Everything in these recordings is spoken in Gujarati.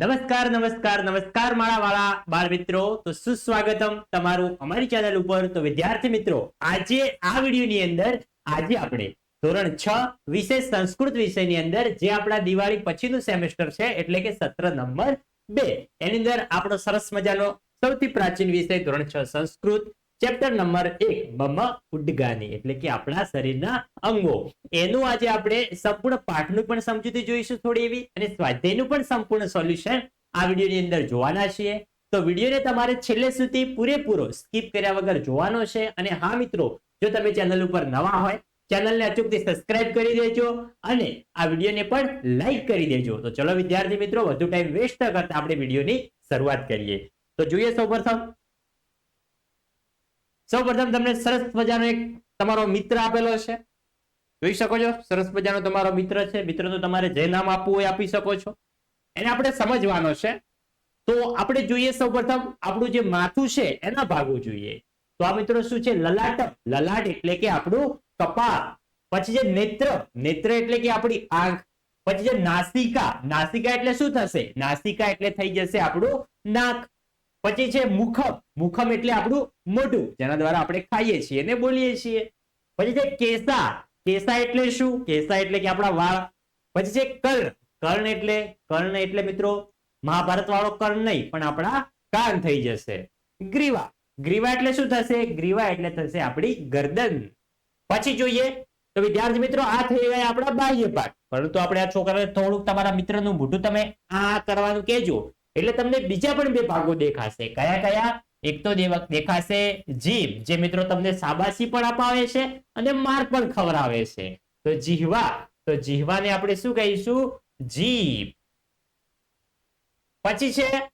નમસ્કાર નમસ્કાર નમસ્કાર મારા વાળા બાળ મિત્રો તો સુસ્વાગતમ તમારું અમારી ચેનલ ઉપર. તો વિદ્યાર્થી મિત્રો, આજે આ વિડીયોની અંદર, આજે આપણે ધોરણ છ વિષય સંસ્કૃત વિષયની અંદર, જે આપણા દિવાળી પછીનું સેમેસ્ટર છે, એટલે કે સત્ર નંબર બે. એની અંદર આપણો સરસ મજાનો સૌથી પ્રાચીન વિષય ધોરણ છ સંસ્કૃત. ચેપ્ટર નંબર એક મમ ઉડગાની, એટલે કે આપણા શરીરના અંગો. એનું આજે આપણે સંપૂર્ણ પાઠનું પણ સમજૂતી જોઈશું થોડી એવી, અને સ્વાધ્યાયનું પણ સંપૂર્ણ સોલ્યુશન આ વિડીયોની અંદર જોવાના છીએ. તો વિડીયોને તમારે છેલ્લે સુધી પૂરેપૂરો સ્કીપ કર્યા વગર જોવાનો છે. અને હા, મિત્રો, જો તમે ચેનલ ઉપર નવા હોય, ચેનલને અચૂકથી સબસ્ક્રાઇબ કરી દેજો અને આ વિડીયોને પણ લાઈક કરી દેજો. તો ચલો, વિદ્યાર્થી મિત્રો, વધુ ટાઈમ વેસ્ટ કરતા આપણે વિડીયોની શરૂઆત કરીએ. તો જોઈએ સૌપ્રથમ સૌપ્રથમ તમને સરસ મજાનો એક તમારો મિત્ર આપેલો છે જોઈ શકો છો, સરસ મજાનો તમારો મિત્ર છે. મિત્રનું તમારે જે નામ આપવું હોય આપી શકો છો. એને આપણે સમજવાનો છે. તો આપણે જોઈએ સૌપ્રથમ આપણું જે માથું છે, એના ભાગો જોઈએ. તો આ મિત્રો શું છે? લલાટ. લલાટ એટલે કે આપણું કપાળ. પછી જે નેત્ર. નેત્ર એટલે કે આપણી આંખ. પછી જે નાસિકા. નાસિકા એટલે શું થશે? નાસિકા એટલે થઈ જશે આપણું નાક. પછી છે મુખમ. મુખમ એટલે આપણું મોઢું, જેના દ્વારા આપણે ખાઈએ છીએ અને બોલીએ છીએ. પછી છે કેસા. કેસા એટલે શું? કેસા એટલે કે આપણા વાળ. પછી છે કર્ણ. કર્ણ એટલે કર્ણ એટલે મિત્રો મહાભારત વાળો કર્ણ નહીં, પણ આપણા કાન થઈ જશે. ગ્રીવા. ગ્રીવા એટલે શું થશે? ગ્રીવા એટલે થશે આપણી ગરદન. પછી જોઈએ. તો વિદ્યાર્થી મિત્રો, આ થઈ ગયા આપણા બાહ્ય પાઠ. પરંતુ આપણે આ છોકરાને થોડુંક તમારા મિત્રનું મોઢું તમે આ કરવાનું કહેજો. એટલે તમને બીજા પણ બે ભાગો દેખાશે. કયા કયા? એક તો દેખાશે જીભ, જે મિત્રો તમને સાબાસી પણ અપાવે છે અને માર પણ ખવડાવે છે. તો જીહવા, તો જીહવાને આપણે શું કહીશું? જીભ. પછી છે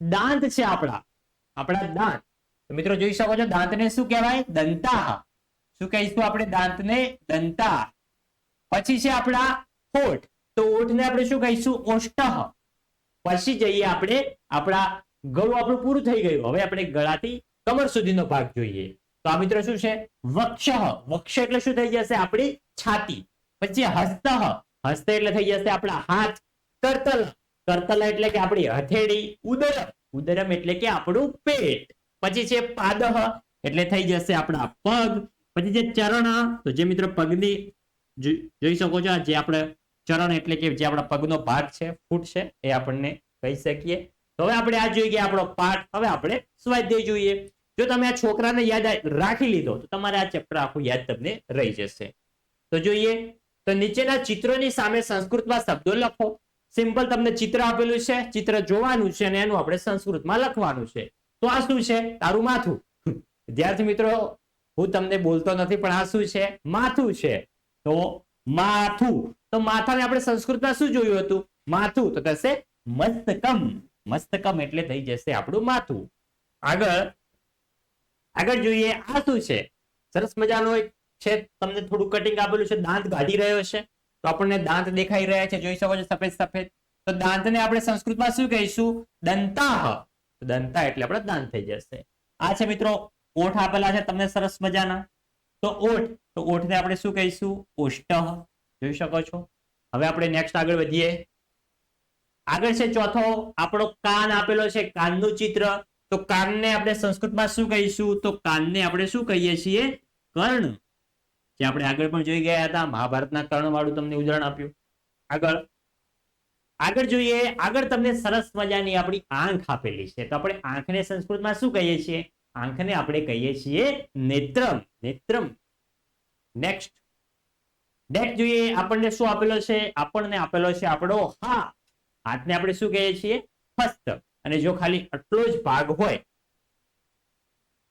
દાંત છે આપણા. આપણા દાંત. તો મિત્રો જોઈ શકો છો દાંતને શું કહેવાય? દંતા. શું કહીશું આપણે દાંતને? દંતા. પછી છે આપણા હોઠ તો ઓઠને આપણે શું કહીશું? ઓષ્ટહ. પછી જઈએ આપણે આપણા ગળું આપણું પૂરું થઈ ગયું. હવે આપણે ગળાથી કમર સુધીનો ભાગ જોઈએ. તો આ મિત્રો શું છે? વક્ષ. વક્ષ એટલે શું થઈ જશે? આપણી છાતી. પછી હસ્ત. હસ્ત એટલે થઈ જશે આપણા હાથ. કરતલ. કરતલ એટલે કે આપણી હથેળી. ઉદરમ. ઉદરમ એટલે કે આપણું પેટ. પછી છે પાદહ એટલે થઈ જશે આપણા પગ. પછી જે ચરણ. તો જે મિત્રો પગની જોઈ શકો છો જે આપણે ચરણ એટલે કે જે આપણા પગનો ભાગ છે, ફૂટ છે, એ આપણને કહી શકીએ. તો હવે આપણે આ જોઈ આપણો પાઠ હવે આપણે સ્વાધ્યાય જોઈએ. જો તમે આ છોકરાને યાદ રાખી લીધો, તો તમારે આ ચેપ્ટર આખું યાદ તમને રહી જશે. તો જોઈએ, તો નીચેના ચિત્રોની સામે સંસ્કૃતમાં શબ્દો લખો. સિમ્પલ તમને ચિત્ર આપેલું છે, ચિત્ર જોવાનું છે અને એનું આપણે સંસ્કૃતમાં લખવાનું છે. તો આ શું છે? તારું માથું. વિદ્યાર્થી મિત્રો, હું તમને બોલતો નથી, પણ આ શું છે? માથું છે. તો માથું. તો માથાને આપણે સંસ્કૃતમાં શું જોયું હતું? માથું. તો થશે મસ્તકમ. મસ્તકમ એટલે થઈ જશે આપણું માથું. આગળ. આગળ જોઈએ આ શું છે? સરસ મજાનો છે. તમને થોડું કટિંગ આપેલું છે. દાંત કાઢી રહ્યો છે. તો આપણને દાંત દેખાઈ રહ્યા છે. જોઈ શકો છો સફેદ સફેદ. તો દાંતને આપણે સંસ્કૃતમાં શું કહીશું? દંતાહ. દંતા એટલે આપણે દાંત થઈ જશે. આ છે મિત્રો, ઓઠ આપેલા છે. તમને સરસ મજાના. તો ઓઠ. તો ઓઠને આપણે શું કહીશું? ઓષ્ટ જોઈ શકો છો? હવે આપણે નેક્સ્ટ આગળ વધીએ. આગળ છે ચોથો. આપણો કાન આપેલો છે કાનનું ચિત્ર. તો કાનને આપણે સંસ્કૃતમાં શું કહીશું? તો કાનને આપણે શું કહીએ છીએ? કર્ણ. જે આપણે આગળ પણ જોઈ ગયા હતા. મહાભારતના કર્ણ વાળું તમને ઉદાહરણ આપ્યું. આગળ. આગળ જોઈએ. આગળ તમને સરસ મજાની આપણી આંખ આપેલી છે. તો આપણે આંખને સંસ્કૃતમાં શું કહીએ છીએ? આંખને આપણે કહીએ છીએ નેત્રમ. નેત્રમ. નેક્સ્ટ નેક્સ્ટ જોઈએ આપણને શું આપેલો છે? આપણને આપેલો છે આપણો હા. હાથને આપણે શું કહીએ છીએ? હસ્ત અને જો ખાલી આટલો જ ભાગ હોય,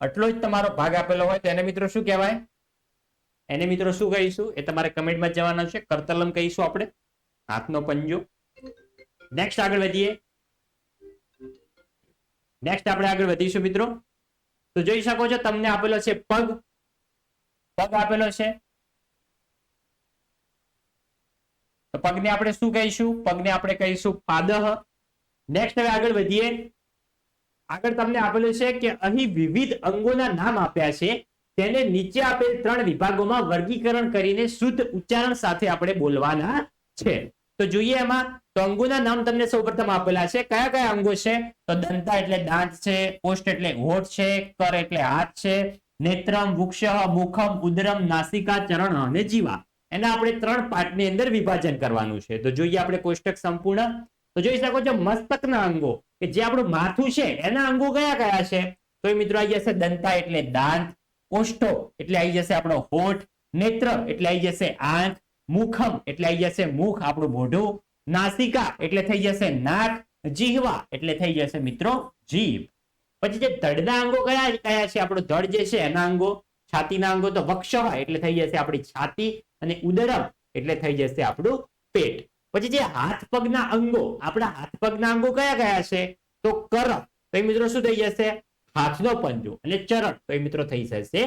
આટલો જ તમારો ભાગ આપેલો હોય તો એને મિત્રો શું કહેવાય? એને મિત્રો શું કહીશું? એ તમારે કમેન્ટમાં જવાના છે. કરતલમ કહીશું આપણે. હાથનો પંજો. નેક્સ્ટ આગળ વધીએ. નેક્સ્ટ આપણે આગળ વધીશું મિત્રો. તો જોઈ શકો છો તમને આપેલો છે પગ. પગ આપેલો છે? તો પગને આપણે શું કહીશું? પગને આપણે કહીશું પાદહ. નેક્સ્ટ હવે આગળ વધીએ. આગળ તમને આપેલું છે કે અહીં વિવિધ અંગોના નામ આપ્યા છે. તેને નીચે આપેલ ત્રણ વિભાગોમાં વર્ગીકરણ કરીને શુદ્ધ ઉચ્ચારણ સાથે આપણે બોલવાના છે. તો જોઈએ એમાં તો અંગોના નામ તમને સૌપ્રથમ આપેલા છે. કયા કયા અંગો છે? તો દંતા એટલે દાંત છે, પોસ્ટ એટલે હોઠ છે, કર એટલે હાથ છે નેત્રમ, વૃક્ષ, મુખમ, ઉદરમ, નાસિકા, ચરણ અને જીવા. એના આપણે ત્રણ પાર્ટની અંદર વિભાજન કરવાનું છે. તો જોઈએ આપણે કોષ્ટક સંપૂર્ણ. તો જોઈ શકો છો મસ્તકના અંગો, કે જે આપણું માથું છે, એના અંગો કયા કયા છે? તો એ મિત્રો આવી જશે દંતા એટલે દાંત કોષ્ઠો એટલે આવી જશે આપણો હોઠ, નેત્ર એટલે આવી જશે આંખ, મુખમ એટલે આવી જશે મુખ આપણું મોઢું, નાસિકા એટલે થઈ જશે નાક, જીહવા એટલે થઈ જશે મિત્રો જીભ. પછી જે ધડના અંગો કયા કયા છે, આપણો ધડ જે છે, એના અંગો, છાતીના અંગો તો વક્ષ એટલે થઈ જશે આપણી છાતી અને ઉદરમ એટલે થઈ જશે આપણું પેટ. પછી જે હાથ પગના અંગો, આપણા હાથ પગના અંગો કયા કયા છે? તો કરમ. તો એ મિત્રો શું થઈ જશે? હાથનો પંજો અને ચરણ. તો એ મિત્રો થઈ જશે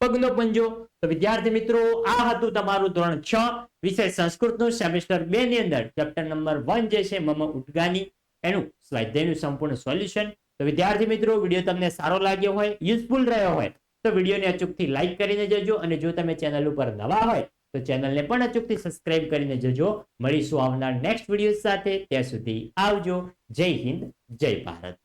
પગનો પંજો. તો વિદ્યાર્થી મિત્રો, આ હતું તમારું ધોરણ છ વિષય સંસ્કૃતનું સેમેસ્ટર બે ની અંદર. ચેપ્ટર નંબર વન જે છે, મમ ઉટગાની એનું સ્વાધ્યાયનું સંપૂર્ણ સોલ્યુશન. તો વિદ્યાર્થી મિત્રો, વીડિયો તમને સારો લાગ્યો હોય યુઝફુલ રહ્યો હોય, તો વિડીયોને અચૂકથી લાઇક કરીને જજો અને જો તમે ચેનલ ઉપર નવા હોય, તો ચેનલને પણ અચૂકથી સબસ્ક્રાઇબ કરીને જજો. મળીશું આવનાર નેક્સ્ટ વીડિયો સાથે. ત્યાં સુધી આવજો. જય હિન્દ, જય ભારત.